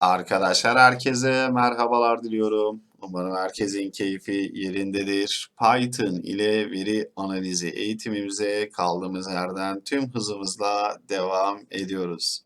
Arkadaşlar herkese merhabalar diliyorum. Umarım herkesin keyfi yerindedir. Python ile veri analizi eğitimimize kaldığımız yerden tüm hızımızla devam ediyoruz.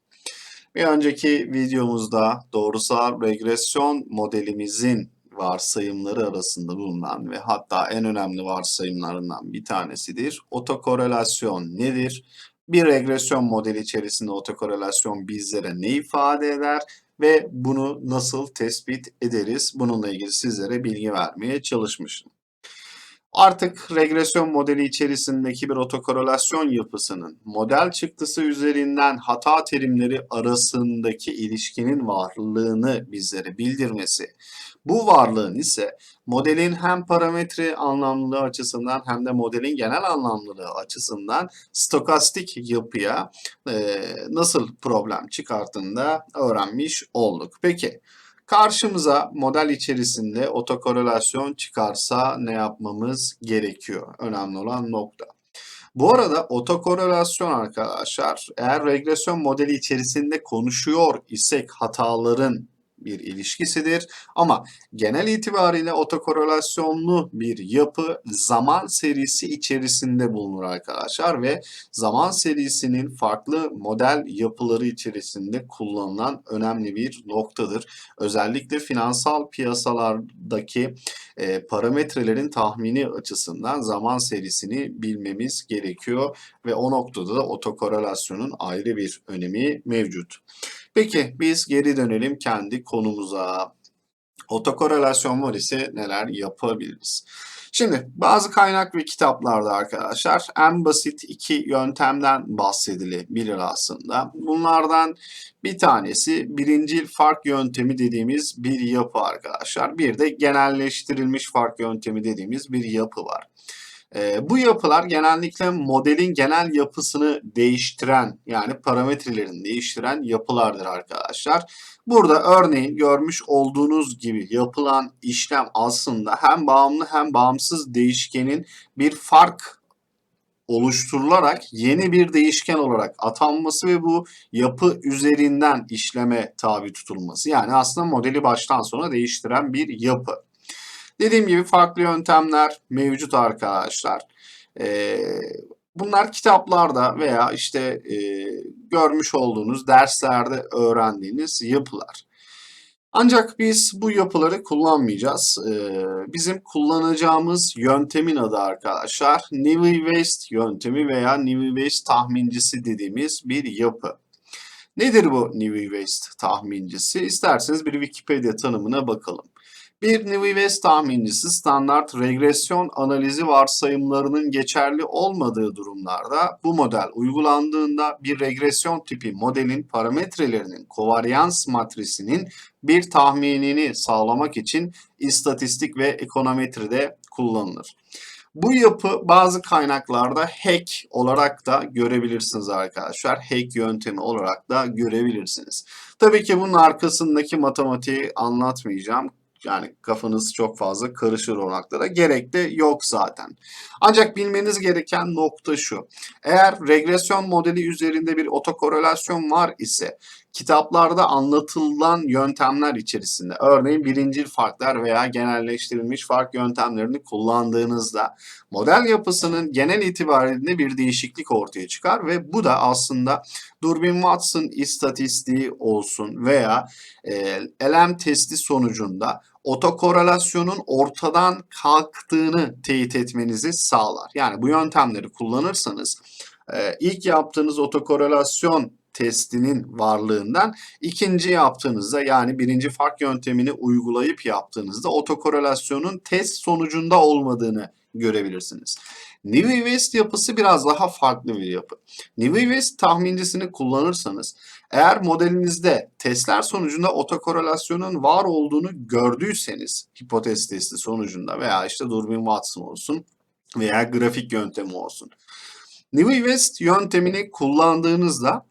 Bir önceki videomuzda doğrusal regresyon modelimizin varsayımları arasında bulunan ve hatta en önemli varsayımlarından bir tanesidir. Otokorelasyon nedir? Bir regresyon modeli içerisinde otokorelasyon bizlere ne ifade eder ve bunu nasıl tespit ederiz? Bununla ilgili sizlere bilgi vermeye çalışmıştım. Artık regresyon modeli içerisindeki bir otokorelasyon yapısının model çıktısı üzerinden hata terimleri arasındaki ilişkinin varlığını bizlere bildirmesi, bu varlığın ise modelin hem parametre anlamlılığı açısından hem de modelin genel anlamlılığı açısından stokastik yapıya e, nasıl problem çıkarttığını da öğrenmiş olduk. Peki karşımıza model içerisinde otokorelasyon çıkarsa ne yapmamız gerekiyor? Önemli olan nokta. Bu arada otokorelasyon arkadaşlar eğer regresyon modeli içerisinde konuşuyor isek hataların bir ilişkisidir. Ama genel itibariyle otokorelasyonlu bir yapı zaman serisi içerisinde bulunur arkadaşlar ve zaman serisinin farklı model yapıları içerisinde kullanılan önemli bir noktadır. Özellikle finansal piyasalardaki e, parametrelerin tahmini açısından zaman serisini bilmemiz gerekiyor ve o noktada da otokorelasyonun ayrı bir önemi mevcut. Peki biz geri dönelim kendi konumuza. Otokorelasyon var ise neler yapabiliriz? Şimdi bazı kaynak ve kitaplarda arkadaşlar en basit iki yöntemden bahsedilebilir aslında. Bunlardan bir tanesi birincil fark yöntemi dediğimiz bir yapı arkadaşlar. Bir de genelleştirilmiş fark yöntemi dediğimiz bir yapı var. E, bu yapılar genellikle modelin genel yapısını değiştiren yani parametrelerini değiştiren yapılardır arkadaşlar. Burada örneğin görmüş olduğunuz gibi yapılan işlem aslında hem bağımlı hem bağımsız değişkenin bir fark oluşturularak yeni bir değişken olarak atanması ve bu yapı üzerinden işleme tabi tutulması. Yani aslında modeli baştan sona değiştiren bir yapı. Dediğim gibi farklı yöntemler mevcut arkadaşlar. Ee, bunlar kitaplarda veya işte e, görmüş olduğunuz derslerde öğrendiğiniz yapılar. Ancak biz bu yapıları kullanmayacağız. Ee, bizim kullanacağımız yöntemin adı arkadaşlar Newey-West yöntemi veya Newey-West tahmincisi dediğimiz bir yapı. Nedir bu Newey-West tahmincisi? İsterseniz bir Wikipedia tanımına bakalım. Bir Newey-West tahmincisi standart regresyon analizi varsayımlarının geçerli olmadığı durumlarda bu model uygulandığında bir regresyon tipi modelin parametrelerinin kovaryans matrisinin bir tahminini sağlamak için istatistik ve ekonometride kullanılır. Bu yapı bazı kaynaklarda hack olarak da görebilirsiniz arkadaşlar. Hack yöntemi olarak da görebilirsiniz. Tabii ki bunun arkasındaki matematiği anlatmayacağım. Yani kafanız çok fazla karışır o noktada. Gerek de yok zaten. Ancak bilmeniz gereken nokta şu. Eğer regresyon modeli üzerinde bir otokorelasyon var ise kitaplarda anlatılan yöntemler içerisinde örneğin birincil farklar veya genelleştirilmiş fark yöntemlerini kullandığınızda model yapısının genel itibariyle bir değişiklik ortaya çıkar ve bu da aslında Durbin-Watson istatistiği olsun veya e, LM testi sonucunda otokorelasyonun ortadan kalktığını teyit etmenizi sağlar. Yani bu yöntemleri kullanırsanız e, ilk yaptığınız otokorelasyon testinin varlığından ikinci yaptığınızda yani birinci fark yöntemini uygulayıp yaptığınızda otokorelasyonun test sonucunda olmadığını görebilirsiniz. Newey-West yapısı biraz daha farklı bir yapı. Newey-West tahmincisini kullanırsanız eğer modelinizde testler sonucunda otokorelasyonun var olduğunu gördüyseniz hipotez testi sonucunda veya işte Durbin-Watson olsun veya grafik yöntemi olsun. Newey-West yöntemini kullandığınızda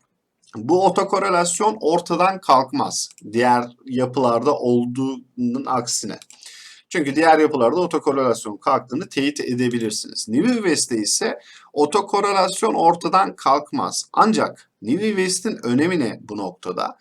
bu otokorelasyon ortadan kalkmaz. Diğer yapılarda olduğunun aksine. Çünkü diğer yapılarda otokorelasyon kalktığını teyit edebilirsiniz. Newey-West'te ise otokorelasyon ortadan kalkmaz. Ancak Newey-West'in önemi ne bu noktada?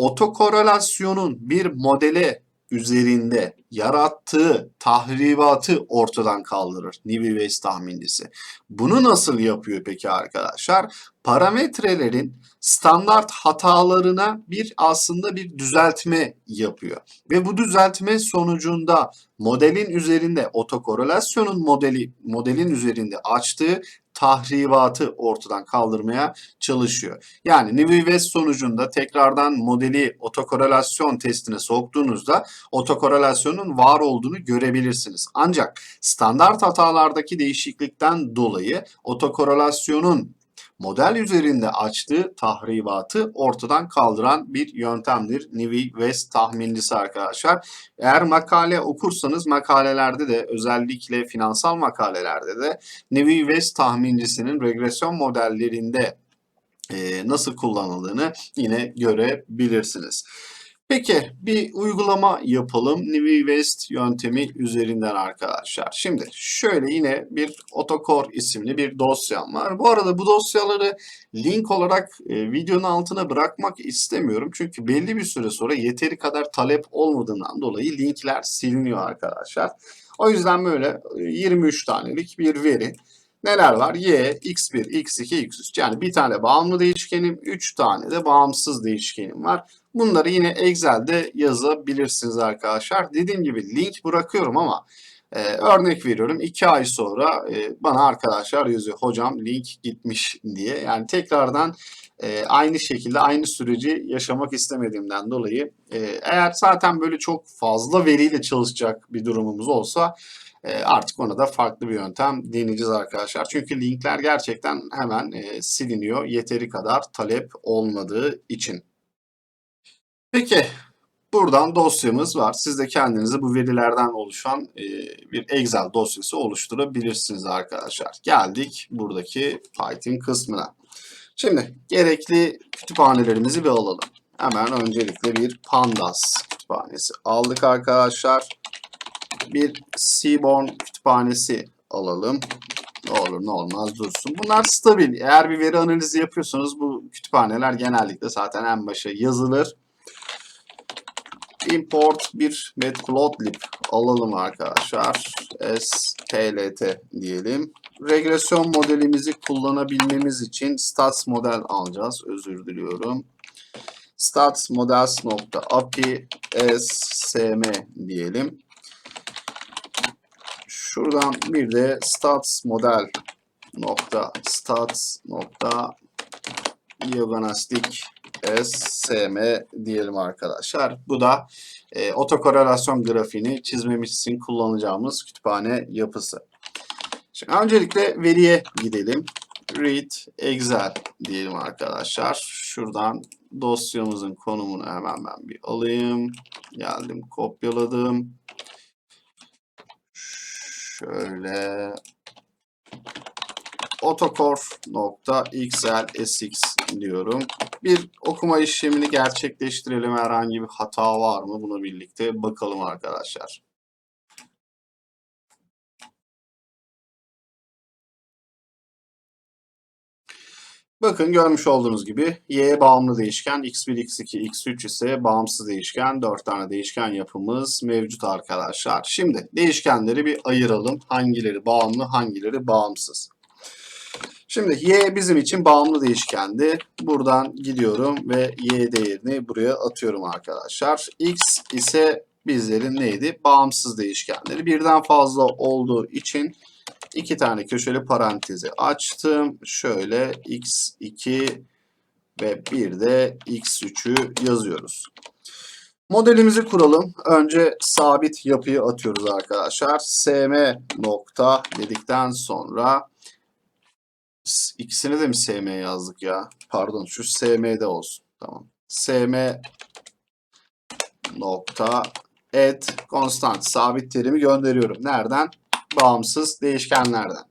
otokorelasyonun bir modele üzerinde yarattığı tahribatı ortadan kaldırır. Nivy West tahmincisi. Bunu nasıl yapıyor peki arkadaşlar? Parametrelerin standart hatalarına bir aslında bir düzeltme yapıyor. Ve bu düzeltme sonucunda modelin üzerinde otokorelasyonun modeli modelin üzerinde açtığı tahribatı ortadan kaldırmaya çalışıyor. Yani West sonucunda tekrardan modeli otokorelasyon testine soktuğunuzda otokorelasyonun var olduğunu görebilirsiniz. Ancak standart hatalardaki değişiklikten dolayı otokorelasyonun model üzerinde açtığı tahribatı ortadan kaldıran bir yöntemdir. Nivy West tahmincisi arkadaşlar. Eğer makale okursanız makalelerde de özellikle finansal makalelerde de Nivy West tahmincisinin regresyon modellerinde nasıl kullanıldığını yine görebilirsiniz. Peki bir uygulama yapalım Nivy West yöntemi üzerinden arkadaşlar. Şimdi şöyle yine bir Autocore isimli bir dosyam var. Bu arada bu dosyaları link olarak e, videonun altına bırakmak istemiyorum. Çünkü belli bir süre sonra yeteri kadar talep olmadığından dolayı linkler siliniyor arkadaşlar. O yüzden böyle e, 23 tanelik bir veri. Neler var? Y, x1, x2, x3. Yani bir tane bağımlı değişkenim, 3 tane de bağımsız değişkenim var. Bunları yine Excel'de yazabilirsiniz arkadaşlar. Dediğim gibi link bırakıyorum ama e, örnek veriyorum 2 ay sonra e, bana arkadaşlar yazıyor hocam link gitmiş diye. Yani tekrardan e, aynı şekilde aynı süreci yaşamak istemediğimden dolayı e, eğer zaten böyle çok fazla veriyle çalışacak bir durumumuz olsa artık ona da farklı bir yöntem deneyeceğiz arkadaşlar. Çünkü linkler gerçekten hemen e, siliniyor yeteri kadar talep olmadığı için. Peki buradan dosyamız var. Siz de kendinize bu verilerden oluşan e, bir Excel dosyası oluşturabilirsiniz arkadaşlar. Geldik buradaki Python kısmına. Şimdi gerekli kütüphanelerimizi bir alalım. Hemen öncelikle bir Pandas kütüphanesi aldık arkadaşlar. Bir Seaborn kütüphanesi alalım. Ne olur ne olmaz dursun. Bunlar stabil. Eğer bir veri analizi yapıyorsanız bu kütüphaneler genellikle zaten en başa yazılır import bir matplotlib alalım arkadaşlar. stlt diyelim. Regresyon modelimizi kullanabilmemiz için stats model alacağız. Özür diliyorum. stats models.api sm diyelim. Şuradan bir de stats model nokta stats nokta diagnostik SM diyelim arkadaşlar. Bu da e, otokorelasyon grafiğini çizmemiz için kullanacağımız kütüphane yapısı. Şimdi öncelikle veriye gidelim. Read Excel diyelim arkadaşlar. Şuradan dosyamızın konumunu hemen ben bir alayım. Geldim kopyaladım. Şöyle autocore.xlsx diyorum. Bir okuma işlemini gerçekleştirelim. Herhangi bir hata var mı? Bunu birlikte bakalım arkadaşlar. Bakın görmüş olduğunuz gibi y bağımlı değişken, x1, x2, x3 ise bağımsız değişken. 4 tane değişken yapımız mevcut arkadaşlar. Şimdi değişkenleri bir ayıralım. Hangileri bağımlı, hangileri bağımsız. Şimdi y bizim için bağımlı değişkendi. Buradan gidiyorum ve y değerini buraya atıyorum arkadaşlar. x ise bizlerin neydi? Bağımsız değişkenleri. Birden fazla olduğu için iki tane köşeli parantezi açtım. Şöyle x2 ve bir de x3'ü yazıyoruz. Modelimizi kuralım. Önce sabit yapıyı atıyoruz arkadaşlar. sm nokta dedikten sonra ikisini de mi SM yazdık ya? Pardon şu SM'de olsun. Tamam. SM nokta et constant sabit terimi gönderiyorum. Nereden? Bağımsız değişkenlerden.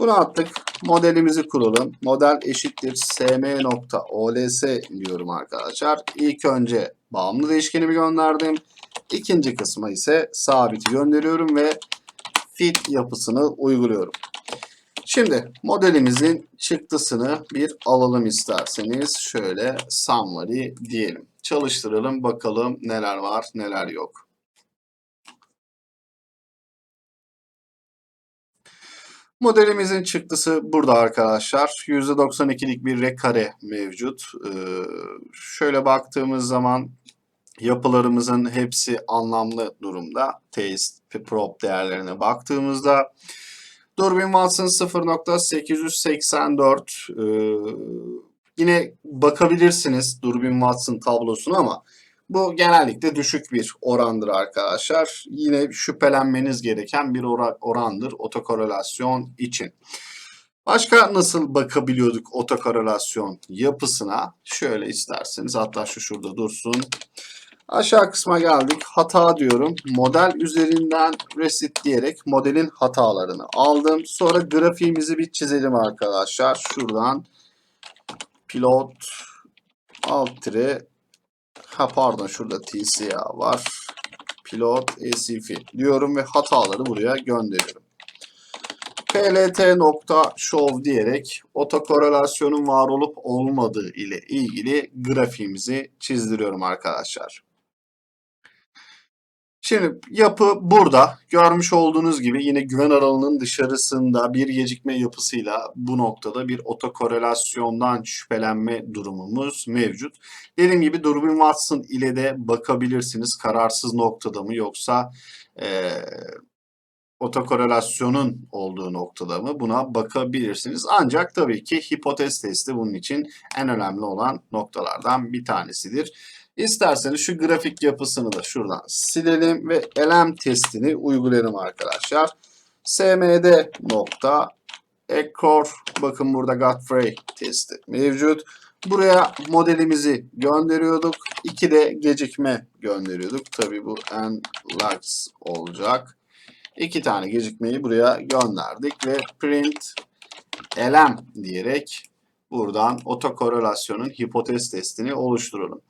Bunu attık. Modelimizi kuralım. Model eşittir sm nokta ols diyorum arkadaşlar. İlk önce bağımlı değişkenimi gönderdim. İkinci kısma ise sabiti gönderiyorum ve fit yapısını uyguluyorum. Şimdi modelimizin çıktısını bir alalım isterseniz. Şöyle summary diyelim. Çalıştıralım bakalım neler var neler yok. Modelimizin çıktısı burada arkadaşlar. %92'lik bir rekare mevcut. Ee, şöyle baktığımız zaman yapılarımızın hepsi anlamlı durumda. Taste, prop değerlerine baktığımızda Durbin Watson 0.884 ee, yine bakabilirsiniz Durbin Watson tablosuna ama bu genellikle düşük bir orandır arkadaşlar. Yine şüphelenmeniz gereken bir ora- orandır otokorelasyon için. Başka nasıl bakabiliyorduk otokorelasyon yapısına? Şöyle isterseniz hatta şu şurada dursun. Aşağı kısma geldik. Hata diyorum. Model üzerinden resit diyerek modelin hatalarını aldım. Sonra grafiğimizi bir çizelim arkadaşlar. Şuradan pilot alt ha pardon şurada TCA var. Pilot ECF diyorum ve hataları buraya gönderiyorum. plt.show diyerek otokorelasyonun var olup olmadığı ile ilgili grafiğimizi çizdiriyorum arkadaşlar. Şimdi yapı burada. Görmüş olduğunuz gibi yine güven aralığının dışarısında bir gecikme yapısıyla bu noktada bir otokorelasyondan şüphelenme durumumuz mevcut. Dediğim gibi Durbin Watson ile de bakabilirsiniz. Kararsız noktada mı yoksa e, otokorelasyonun olduğu noktada mı buna bakabilirsiniz. Ancak tabii ki hipotez testi bunun için en önemli olan noktalardan bir tanesidir. İsterseniz şu grafik yapısını da şuradan silelim ve elem testini uygulayalım arkadaşlar. smd nokta ekor bakın burada Godfrey testi mevcut. Buraya modelimizi gönderiyorduk. İki de gecikme gönderiyorduk. Tabi bu en lax olacak. İki tane gecikmeyi buraya gönderdik ve print elem diyerek buradan otokorelasyonun hipotez testini oluşturalım.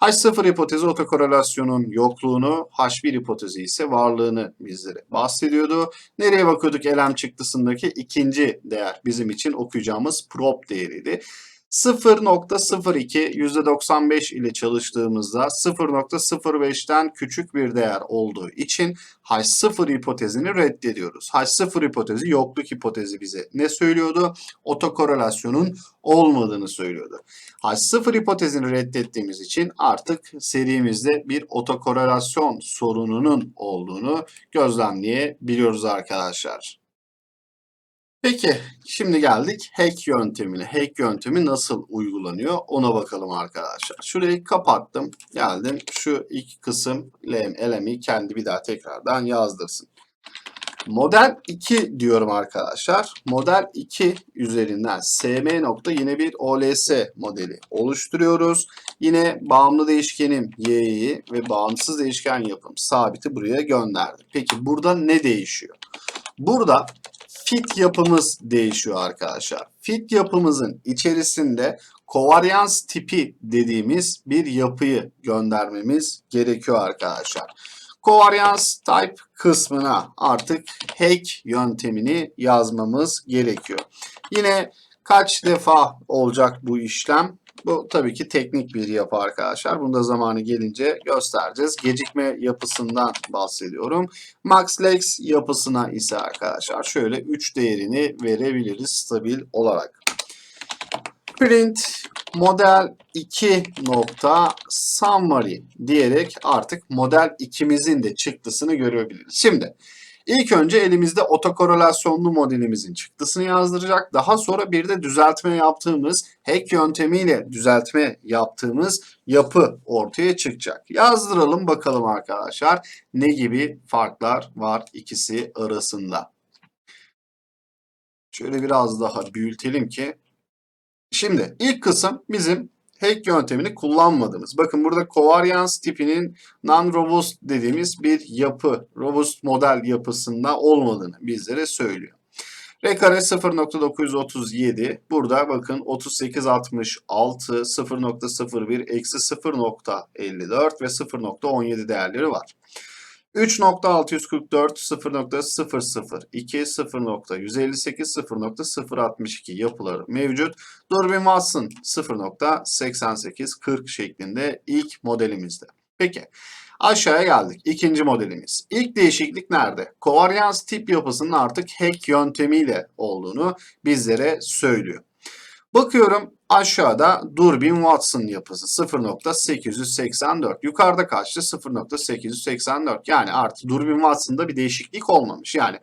H0 hipotezi otokorelasyonun yokluğunu, H1 hipotezi ise varlığını bizlere bahsediyordu. Nereye bakıyorduk elem çıktısındaki ikinci değer bizim için okuyacağımız prop değeriydi. 0.02 %95 ile çalıştığımızda 0.05'ten küçük bir değer olduğu için H0 hipotezini reddediyoruz. H0 hipotezi yokluk hipotezi bize ne söylüyordu? Otokorelasyonun olmadığını söylüyordu. H0 hipotezini reddettiğimiz için artık serimizde bir otokorelasyon sorununun olduğunu gözlemleyebiliyoruz arkadaşlar. Peki şimdi geldik hack yöntemine. Hack yöntemi nasıl uygulanıyor ona bakalım arkadaşlar. Şurayı kapattım. Geldim şu ilk kısım LM'i kendi bir daha tekrardan yazdırsın. Model 2 diyorum arkadaşlar. Model 2 üzerinden SM nokta yine bir OLS modeli oluşturuyoruz. Yine bağımlı değişkenim y'yi ve bağımsız değişken yapım sabiti buraya gönderdim. Peki burada ne değişiyor? Burada fit yapımız değişiyor arkadaşlar. Fit yapımızın içerisinde kovaryans tipi dediğimiz bir yapıyı göndermemiz gerekiyor arkadaşlar. Kovaryans type kısmına artık hack yöntemini yazmamız gerekiyor. Yine kaç defa olacak bu işlem? Bu tabii ki teknik bir yapı arkadaşlar. Bunu da zamanı gelince göstereceğiz. Gecikme yapısından bahsediyorum. MaxLex yapısına ise arkadaşlar şöyle 3 değerini verebiliriz stabil olarak. Print model 2 nokta summary diyerek artık model 2'mizin de çıktısını görebiliriz. Şimdi İlk önce elimizde otokorelasyonlu modelimizin çıktısını yazdıracak. Daha sonra bir de düzeltme yaptığımız, hack yöntemiyle düzeltme yaptığımız yapı ortaya çıkacak. Yazdıralım bakalım arkadaşlar ne gibi farklar var ikisi arasında. Şöyle biraz daha büyütelim ki. Şimdi ilk kısım bizim hack yöntemini kullanmadığımız. Bakın burada covariance tipinin non-robust dediğimiz bir yapı, robust model yapısında olmadığını bizlere söylüyor. R kare 0.937 burada bakın 3866 0.01 eksi 0.54 ve 0.17 değerleri var. 3.644, 0.002, 0.158, 0.062 yapıları mevcut. Durbin Watson 0.8840 şeklinde ilk modelimizde. Peki aşağıya geldik. İkinci modelimiz. İlk değişiklik nerede? Kovaryans tip yapısının artık hack yöntemiyle olduğunu bizlere söylüyor. Bakıyorum aşağıda Durbin Watson yapısı 0.884. Yukarıda kaçtı? 0.884. Yani artık Durbin Watson'da bir değişiklik olmamış. Yani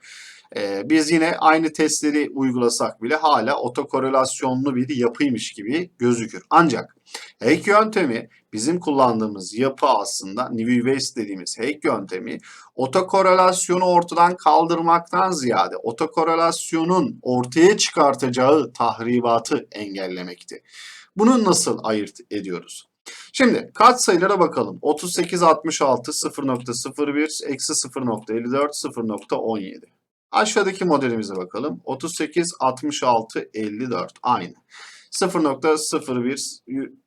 e, biz yine aynı testleri uygulasak bile hala otokorelasyonlu bir yapıymış gibi gözükür. Ancak hack yöntemi bizim kullandığımız yapı aslında Nivy West dediğimiz hack yöntemi otokorelasyonu ortadan kaldırmaktan ziyade otokorelasyonun ortaya çıkartacağı tahribatı engellemekti. Bunu nasıl ayırt ediyoruz? Şimdi katsayılara bakalım. 38, 66, 0.01, eksi 0.54, 0.17. Aşağıdaki modelimize bakalım. 38, 66, 54 aynı. 0.01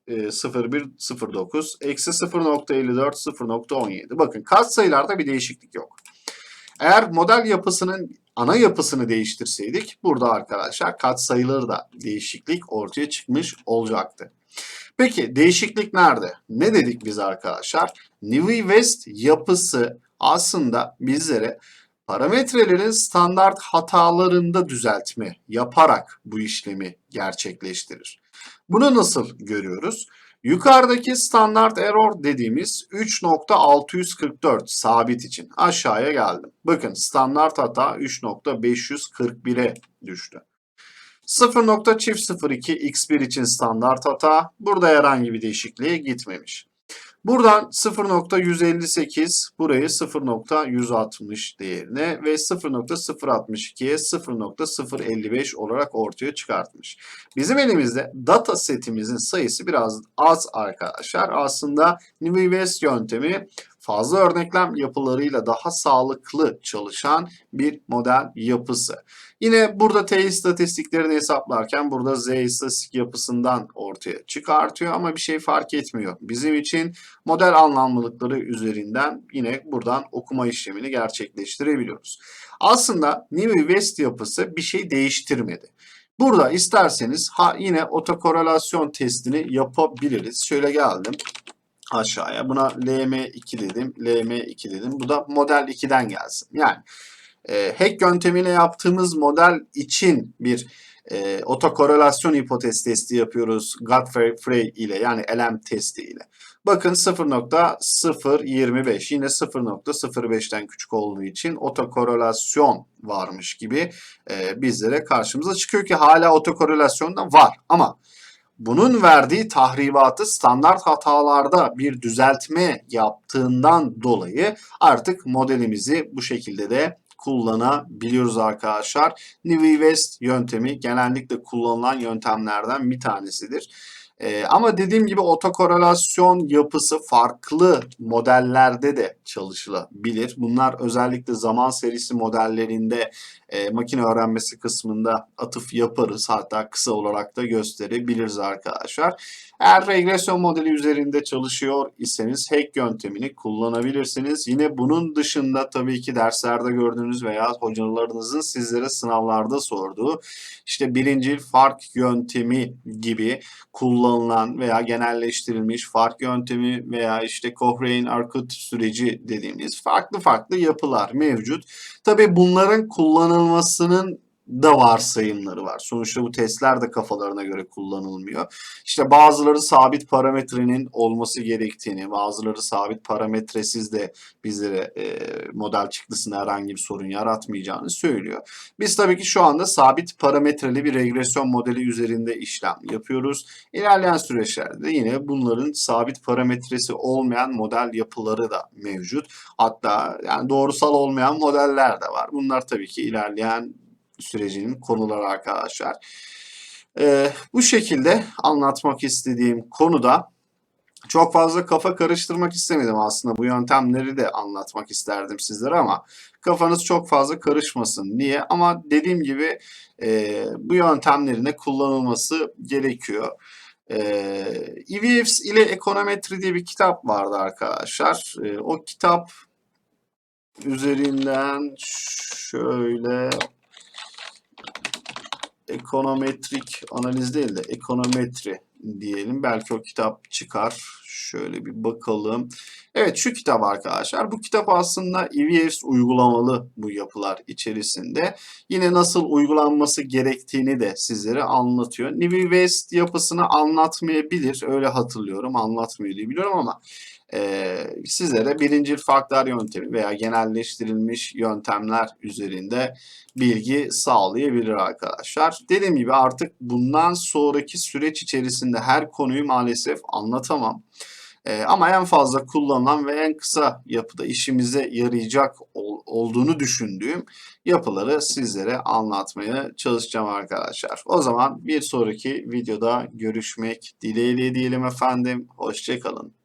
0109 eksi 0.54 0.17. Bakın katsayılarda bir değişiklik yok. Eğer model yapısının ana yapısını değiştirseydik burada arkadaşlar katsayıları da değişiklik ortaya çıkmış olacaktı. Peki değişiklik nerede? Ne dedik biz arkadaşlar? Nivy West yapısı aslında bizlere parametrelerin standart hatalarında düzeltme yaparak bu işlemi gerçekleştirir. Bunu nasıl görüyoruz? Yukarıdaki standart error dediğimiz 3.644 sabit için aşağıya geldim. Bakın standart hata 3.541'e düştü. 0.02 x1 için standart hata. Burada herhangi bir değişikliğe gitmemiş. Buradan 0.158 burayı 0.160 değerine ve 0.062'ye 0.055 olarak ortaya çıkartmış. Bizim elimizde data setimizin sayısı biraz az arkadaşlar. Aslında Nivy West yöntemi fazla örneklem yapılarıyla daha sağlıklı çalışan bir model yapısı. Yine burada T istatistiklerini hesaplarken burada Z istatistik yapısından ortaya çıkartıyor ama bir şey fark etmiyor. Bizim için model anlamlılıkları üzerinden yine buradan okuma işlemini gerçekleştirebiliyoruz. Aslında Nivy West yapısı bir şey değiştirmedi. Burada isterseniz ha yine otokorelasyon testini yapabiliriz. Şöyle geldim aşağıya. Buna LM2 dedim, LM2 dedim. Bu da model 2'den gelsin. Yani e, hack yöntemiyle yaptığımız model için bir e, otokorelasyon hipotez testi yapıyoruz Godfrey ile yani LM testi ile. Bakın 0.025 yine 0.05'ten küçük olduğu için otokorelasyon varmış gibi e, bizlere karşımıza çıkıyor ki hala otokorelasyon da var ama bunun verdiği tahribatı standart hatalarda bir düzeltme yaptığından dolayı artık modelimizi bu şekilde de kullanabiliyoruz arkadaşlar. Nivy yöntemi genellikle kullanılan yöntemlerden bir tanesidir. Ee, ama dediğim gibi otokorelasyon yapısı farklı modellerde de çalışılabilir. Bunlar özellikle zaman serisi modellerinde e, makine öğrenmesi kısmında atıf yaparız. Hatta kısa olarak da gösterebiliriz arkadaşlar. Eğer regresyon modeli üzerinde çalışıyor iseniz hack yöntemini kullanabilirsiniz. Yine bunun dışında tabii ki derslerde gördüğünüz veya hocalarınızın sizlere sınavlarda sorduğu işte birinci fark yöntemi gibi kullanılan veya genelleştirilmiş fark yöntemi veya işte Cochrane-Arkut süreci dediğimiz farklı farklı yapılar mevcut. Tabii bunların kullanılmasının da varsayımları var. Sonuçta bu testler de kafalarına göre kullanılmıyor. İşte bazıları sabit parametrenin olması gerektiğini, bazıları sabit parametresiz de bizlere e, model çıktısında herhangi bir sorun yaratmayacağını söylüyor. Biz tabii ki şu anda sabit parametreli bir regresyon modeli üzerinde işlem yapıyoruz. İlerleyen süreçlerde yine bunların sabit parametresi olmayan model yapıları da mevcut. Hatta yani doğrusal olmayan modeller de var. Bunlar tabii ki ilerleyen sürecinin konuları arkadaşlar. Ee, bu şekilde anlatmak istediğim konuda çok fazla kafa karıştırmak istemedim aslında. Bu yöntemleri de anlatmak isterdim sizlere ama kafanız çok fazla karışmasın. Niye? Ama dediğim gibi e, bu yöntemlerin de kullanılması gerekiyor. E, EVFs ile ekonometri diye bir kitap vardı arkadaşlar. E, o kitap üzerinden şöyle ekonometrik analiz değil de ekonometri diyelim. Belki o kitap çıkar. Şöyle bir bakalım. Evet şu kitap arkadaşlar. Bu kitap aslında EVS uygulamalı bu yapılar içerisinde. Yine nasıl uygulanması gerektiğini de sizlere anlatıyor. West yapısını anlatmayabilir. Öyle hatırlıyorum. Anlatmıyor diye biliyorum ama e, sizlere birincil farklar yöntemi veya genelleştirilmiş yöntemler üzerinde bilgi sağlayabilir arkadaşlar. Dediğim gibi artık bundan sonraki süreç içerisinde her konuyu maalesef anlatamam. Ee, ama en fazla kullanılan ve en kısa yapıda işimize yarayacak ol- olduğunu düşündüğüm yapıları sizlere anlatmaya çalışacağım arkadaşlar. O zaman bir sonraki videoda görüşmek dileğiyle diyelim efendim. Hoşçakalın.